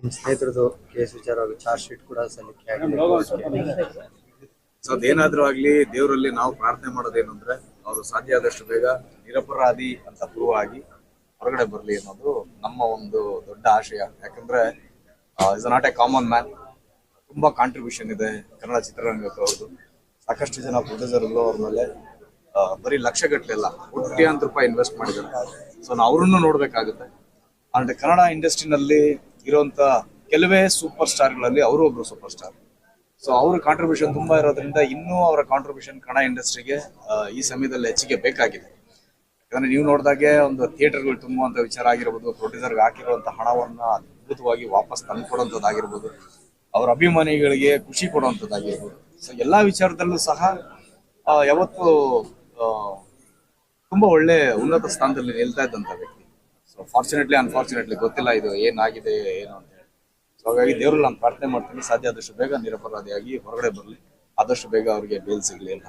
ನಿಮ್ಮ ಸ್ನೇಹಿತರದು ಕೇಸ್ ವಿಚಾರವಾಗಿ ಚಾರ್ಜ್ ಶೀಟ್ ಕೂಡ ಸಲ್ಲಿಕೆ ಆಗಿದೆ. ಸೊ ಅದೇನಾದ್ರೂ ಆಗ್ಲಿ ದೇವರಲ್ಲಿ ನಾವು ಪ್ರಾರ್ಥನೆ ಮಾಡೋದೇನು ಅಂದ್ರೆ ಅವರು ಸಾಧ್ಯ ಆದಷ್ಟು ಬೇಗ ನಿರಪರಾಧಿ ಅಂತ ಪ್ರೂವ್ ಆಗಿ ಹೊರಗಡೆ ಬರಲಿ ಅನ್ನೋದು ನಮ್ಮ ಒಂದು ದೊಡ್ಡ ಆಶಯ. ಯಾಕಂದ್ರೆ is not a common man ತುಂಬಾ ಕಾಂಟ್ರಿಬ್ಯೂಷನ್ ಇದೆ ಕನ್ನಡ ಚಿತ್ರರಂಗಕ್ಕೆ ಅವ್ರದ್ದು. ಸಾಕಷ್ಟು ಜನ ಪ್ರೊಡ್ಯೂಸರ್ಗಳು ಅವ್ರ ಮೇಲೆ ಬರೀ ಲಕ್ಷಗಟ್ಟಲೆ ಅಲ್ಲ ಕೋಟ್ಯಾಂತರ ರೂಪಾಯಿ ಇನ್ವೆಸ್ಟ್ ಮಾಡಿದ್ದಾರೆ. ಸೊ ನಾವು ಅವ್ರನ್ನು ನೋಡ್ಬೇಕಾಗುತ್ತೆ. ಅಂಡ್ ಕನ್ನಡ ಇಂಡಸ್ಟ್ರಿನಲ್ಲಿ ಇರುವಂತ ಕೆಲವೇ ಸೂಪರ್ ಸ್ಟಾರ್ಗಳಲ್ಲಿ ಅವರು ಒಬ್ರು ಸೂಪರ್ ಸ್ಟಾರ್ ಸೊ ಅವ್ರ ಕಾಂಟ್ರಿಬ್ಯೂಷನ್ ತುಂಬಾ ಇರೋದ್ರಿಂದ ಇನ್ನೂ ಅವರ ಕಾಂಟ್ರಿಬ್ಯೂಷನ್ ಕನ್ನಡ ಇಂಡಸ್ಟ್ರಿಗೆ ಈ ಸಮಯದಲ್ಲಿ ಹೆಚ್ಚಿಗೆ ಬೇಕಾಗಿದೆ. ಯಾಕಂದ್ರೆ ನೀವು ನೋಡಿದಾಗೆ ಒಂದು ಥಿಯೇಟರ್ಗಳು ತುಂಬುವಂತ ವಿಚಾರ ಆಗಿರ್ಬೋದು ಪ್ರೊಡ್ಯೂಸರ್ಗೆ ಹಾಕಿರುವಂತ ಹಣವನ್ನ ಅದ್ಭುತವಾಗಿ ವಾಪಸ್ ತಂದ್ಕೊಡುವಂಥದ್ದಾಗಿರ್ಬೋದು ಅವರ ಅಭಿಮಾನಿಗಳಿಗೆ ಖುಷಿ ಕೊಡುವಂಥದ್ದಾಗಿರ್ಬೋದು ಸೊ ಎಲ್ಲಾ ವಿಚಾರದಲ್ಲೂ ಸಹ ಯಾವತ್ತು ತುಂಬಾ ಒಳ್ಳೆ ಉನ್ನತ ಸ್ಥಾನದಲ್ಲಿ ನಿಲ್ತಾ ಇದ್ದಂತ ವ್ಯಕ್ತಿ. ಸೊ ಫಾರ್ಚುನೇಟ್ಲಿ ಅನ್ಫಾರ್ಚುನೇಟ್ಲಿ ಗೊತ್ತಿಲ್ಲ ಇದು ಏನಾಗಿದೆ ಏನು ಅಂತ ಹೇಳಿ. ಸೊ ಹಾಗಾಗಿ ದೇವ್ರಲ್ಲಿ ನಾನು ಪ್ರಾರ್ಥನೆ ಮಾಡ್ತೀನಿ. ಸಾಧ್ಯ ಆದಷ್ಟು ಬೇಗ ನಿರಪರಾಧಿಯಾಗಿ ಹೊರಗಡೆ ಬರಲಿ. ಆದಷ್ಟು ಬೇಗ ಅವ್ರಿಗೆ ಬೇಲ್ ಸಿಗಲಿ ಅಂತ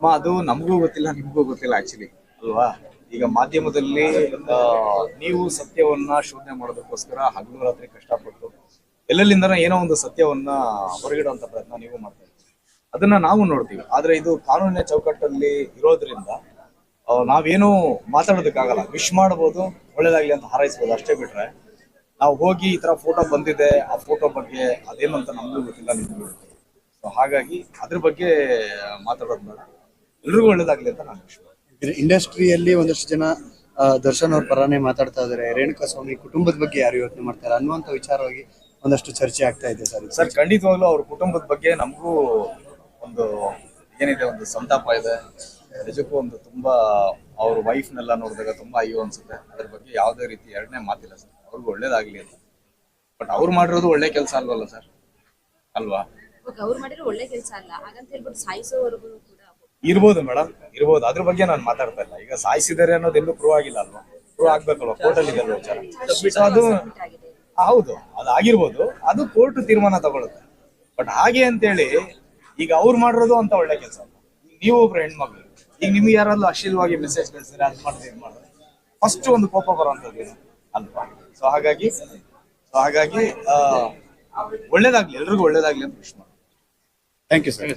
ಅಮ್ಮ ಅದು ನಮಗೂ ಗೊತ್ತಿಲ್ಲ ನಿಮಗೂ ಗೊತ್ತಿಲ್ಲ ಆಕ್ಚುಲಿ ಅಲ್ವಾ? ಈಗ ಮಾಧ್ಯಮದಲ್ಲಿ ನೀವು ಸತ್ಯವನ್ನ ಶೋಧನೆ ಮಾಡೋದಕ್ಕೋಸ್ಕರ ಹಗಲು ರಾತ್ರಿ ಕಷ್ಟಪಟ್ಟು ಎಲ್ಲೆಲ್ಲಿಂದ ಏನೋ ಒಂದು ಸತ್ಯವನ್ನ ಹೊರಗಿಡುವಂತ ಪ್ರಯತ್ನ ನೀವು ಮಾಡ್ತಾ ಅದನ್ನ ನಾವು ನೋಡ್ತೀವಿ. ಆದ್ರೆ ಇದು ಕಾನೂನಿನ ಚೌಕಟ್ಟಲ್ಲಿ ಇರೋದ್ರಿಂದ ನಾವೇನು ಮಾತಾಡೋದಕ್ಕಾಗಲ್ಲ. ವಿಶ್ ಮಾಡ್ಬೋದು ಒಳ್ಳೇದಾಗ್ಲಿ ಅಂತ ಹಾರೈಸ್ಬೋದು ಅಷ್ಟೇ ಬಿಟ್ರೆ ನಾವು ಹೋಗಿ ಈ ತರ ಫೋಟೋ ಬಂದಿದೆ ಆ ಫೋಟೋ ಬಗ್ಗೆ ಅದೇನು ಅಂತ ನಮಗೂ ಗೊತ್ತಿಲ್ಲ ನಿಮಗೂ. ಸೊ ಹಾಗಾಗಿ ಅದ್ರ ಬಗ್ಗೆ ಮಾತಾಡೋದು ಬೇಡ. ಎಲ್ರಿಗೂ ಒಳ್ಳೇದಾಗ್ಲಿ ಅಂತ ನಾನು ವಿಶ್. ಇಂಡಸ್ಟ್ರಿಯಲ್ಲಿ ಒಂದಷ್ಟು ಜನ ದರ್ಶನ್ ಅವ್ರ ಪರಾನೇ ಮಾತಾಡ್ತಾ ಇದಾರೆ. ರೇಣುಕಾ ಸ್ವಾಮಿ ಕುಟುಂಬದ ಬಗ್ಗೆ ಯಾರು ಯೋಚನೆ ಮಾಡ್ತಾರೆ ಅನ್ನುವಂತ ವಿಚಾರವಾಗಿ ಒಂದಷ್ಟು ಚರ್ಚೆ ಆಗ್ತಾ ಇದೆ ಸರ್. ಸರ್ ಖಂಡಿತವಾಗ್ಲೂ ಅವ್ರ ಕುಟುಂಬದ ಬಗ್ಗೆ ನಮಗೂ ಒಂದು ಏನಿದೆ ಒಂದು ಸಂತಾಪ ಇದೆ. ನಿಜಕ್ಕೂ ಒಂದು ತುಂಬಾ ಅವ್ರ ವೈಫ್ನೆಲ್ಲ ನೋಡಿದಾಗ ತುಂಬಾ ಅಯ್ಯೋ ಅನ್ಸುತ್ತೆ. ಅದ್ರ ಬಗ್ಗೆ ಯಾವುದೇ ರೀತಿ ಎರಡನೇ ಮಾತಿಲ್ಲ ಸರ್. ಅವ್ರಿಗೆ ಒಳ್ಳೇದಾಗ್ಲಿ ಅಂತ. ಬಟ್ ಅವ್ರು ಮಾಡಿರೋದು ಒಳ್ಳೆ ಕೆಲಸ ಅಲ್ವಲ್ಲ ಸರ್? ಅಲ್ವಾ? ಇವಾಗ ಅವ್ರು ಮಾಡಿರೋ ಒಳ್ಳೆ ಕೆಲಸ ಅಲ್ಲ. ಹಾಗಂತ ಹೇಳ್ಬಿಟ್ಟು ಸಾಯಿಸೋವರೆಗೂ ಕೂಡ ಇರ್ಬೋದು ಮೇಡಮ್ ಇರ್ಬೋದು. ಅದ್ರ ಬಗ್ಗೆ ನಾನು ಮಾತಾಡ್ತಾ ಇಲ್ಲ. ಈಗ ಸಾಯಿಸಿದ್ದಾರೆ ಅನ್ನೋದು ಎಲ್ಲೂ ಪ್ರೂವ್ ಆಗಿಲ್ಲ ಅಲ್ವಾ? ಪ್ರೂವ್ ಆಗ್ಬೇಕಲ್ವಾ? ಕೋರ್ಟಲ್ಲಿ ಅಲ್ಲಿ ಅಲ್ವಾ ವಿಚಾರ? ಅದು ಹೌದು ಅದು ಆಗಿರ್ಬೋದು. ಅದು ಕೋರ್ಟ್ ತೀರ್ಮಾನ ತಗೊಳುತ್ತೆ. ಬಟ್ ಹಾಗೆ ಅಂತೇಳಿ ಈಗ ಅವ್ರು ಮಾಡಿರೋದು ಅಂತ ಒಳ್ಳೆ ಕೆಲಸ ನೀವು ಒಬ್ರು ಹೆಣ್ಮಕ್ಳು. ಈಗ ನಿಮ್ಗೆ ಯಾರಾದ್ರು ಅಶ್ಲೀಲವಾಗಿ ಮೆಸೇಜ್ ಕಳಿಸಿದ್ರೆ ಅದು ಮಾಡಿದ್ರೆ ಮಾಡಿದ್ರೆ ಫಸ್ಟ್ ಒಂದು ಕೋಪ ಬರುವಂತದ್ದು ಅಲ್ವಾ? ಸೊ ಹಾಗಾಗಿ ಸೊ ಹಾಗಾಗಿ ಒಳ್ಳೇದಾಗ್ಲಿ, ಎಲ್ರಿಗೂ ಒಳ್ಳೇದಾಗ್ಲಿ ಅಂತ ವಿಶ್ ಥ್ಯಾಂಕ್ ಯು ಸರ್